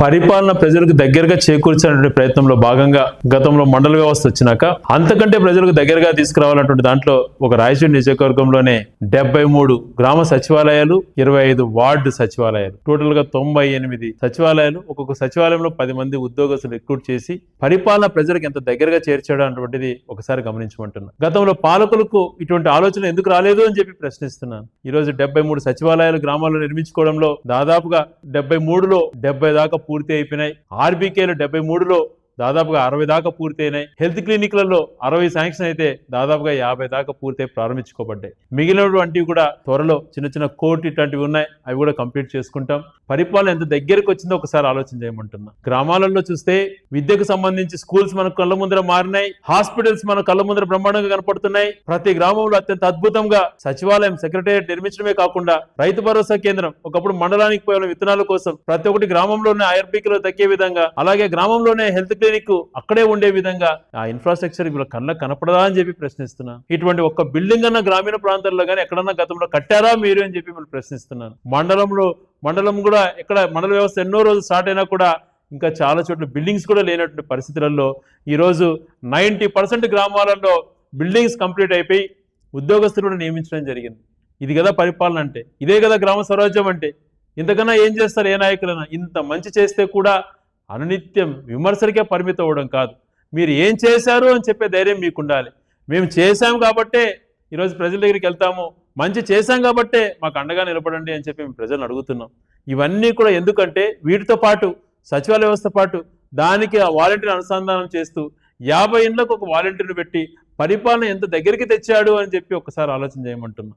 పరిపాలన ప్రజలకు దగ్గరగా చేకూర్చాలనే ప్రయత్నంలో భాగంగా గతంలో మండల వ్యవస్థ వచ్చినాక అంతకంటే ప్రజలకు దగ్గరగా తీసుకురావాలన్నటువంటి దాంట్లో ఒక రాయచూరు నియోజకవర్గంలోనే డెబ్బై మూడు గ్రామ సచివాలయాలు ఇరవై ఐదు వార్డు సచివాలయాలు. టోటల్గా తొంభై ఎనిమిది సచివాలయాలు. ఒక్కొక్క సచివాలయంలో పది మంది ఉద్యోగస్తులు రిక్రూట్ చేసి పరిపాలన ప్రజలకు ఎంత దగ్గరగా చేర్చడం అన్నటువంటిది ఒకసారి గమనించమంటున్నాను గతంలో పాలకులకు ఇటువంటి ఆలోచన ఎందుకు రాలేదు అని చెప్పి ప్రశ్నిస్తున్నాను. ఈ రోజు డెబ్బై మూడు సచివాలయాలు గ్రామాల్లో నిర్మించుకోవడంలో దాదాపుగా డెబ్బై మూడులో డెబ్బై దాకా పూర్తి అయిపోయినాయి. ఆర్బీకేలు డెబ్బై మూడులో దాదాపుగా అరవై దాకా పూర్తయినాయి. హెల్త్ క్లినిక్లలో అరవై శాంక్షన్ అయితే దాదాపుగా యాభై దాకా పూర్తి ప్రారంభించుకోబడ్డాయి. మిగిలినటువంటివి కూడా త్వరలో చిన్న చిన్న కోర్టు ఇట్లాంటివి ఉన్నాయి. అవి కూడా కంప్లీట్ చేసుకుంటాం. పరిపాలన ఎంత దగ్గరికి వచ్చిందో ఒకసారి ఆలోచన చేయమంటున్నా. గ్రామాలలో చూస్తే విద్యకు సంబంధించి స్కూల్స్ మన కళ్ళ ముందర మారినాయి. హాస్పిటల్స్ మన కళ్ళ ముందర బ్రహ్మాండంగా కనపడుతున్నాయి. ప్రతి గ్రామంలో అత్యంత అద్భుతంగా సచివాలయం సెక్రటేరియట్ నిర్మించడమే కాకుండా రైతు భరోసా కేంద్రం ఒకప్పుడు మండలానికి పోయిన విత్తనాల కోసం ప్రతి ఒక్కటి గ్రామంలోనే ఐఆర్పీలో దక్కే విధంగా. అలాగే గ్రామంలోనే హెల్త్ క్లినిక్ అక్కడే ఉండే విధంగా ఆ ఇన్ఫ్రాస్ట్రక్చర్ వీళ్ళ కళ్ళ కనపడదా అని చెప్పి ప్రశ్నిస్తున్నా. ఇటువంటి ఒక్క బిల్డింగ్ అన్న గ్రామీణ ప్రాంతాల్లో కానీ ఎక్కడన్నా గతంలో కట్టారా మీరు అని చెప్పి మిమ్మల్ని ప్రశ్నిస్తున్నాను. మండలంలో మండలం కూడా ఇక్కడ మండల వ్యవస్థ ఎన్నో రోజులు స్టార్ట్ అయినా కూడా ఇంకా చాలా చోట్ల బిల్డింగ్స్ కూడా లేనటువంటి పరిస్థితులలో ఈరోజు నైంటీ పర్సెంట్ గ్రామాలలో బిల్డింగ్స్ కంప్లీట్ అయిపోయి ఉద్యోగస్తులు కూడా నియమించడం జరిగింది. ఇది కదా పరిపాలన అంటే ఇదే కదా గ్రామ స్వరాజ్యం అంటే. ఇంతకన్నా ఏం చేస్తారు ఏ నాయకులైనా? ఇంత మంచి చేస్తే కూడా అనునిత్యం విమర్శలకే పరిమితం అవ్వడం కాదు. మీరు ఏం చేశారు అని చెప్పే ధైర్యం మీకు ఉండాలి మేము చేశాం కాబట్టే ఈరోజు ప్రజల దగ్గరికి వెళ్తాము. మంచి చేశాం కాబట్టే మాకు అండగా నిలబడండి అని చెప్పి మేము ప్రజలను అడుగుతున్నాం. ఇవన్నీ కూడా ఎందుకంటే వీటితో పాటు సచివాలయ వ్యవస్థ పాటు దానికి ఆ వాలంటీర్ అనుసంధానం చేస్తూ యాభై ఇండ్లకు ఒక వాలంటీర్ని పెట్టి పరిపాలన ఎంత దగ్గరికి తెచ్చాడు అని చెప్పి ఒకసారి ఆలోచన చేయమంటున్నాం.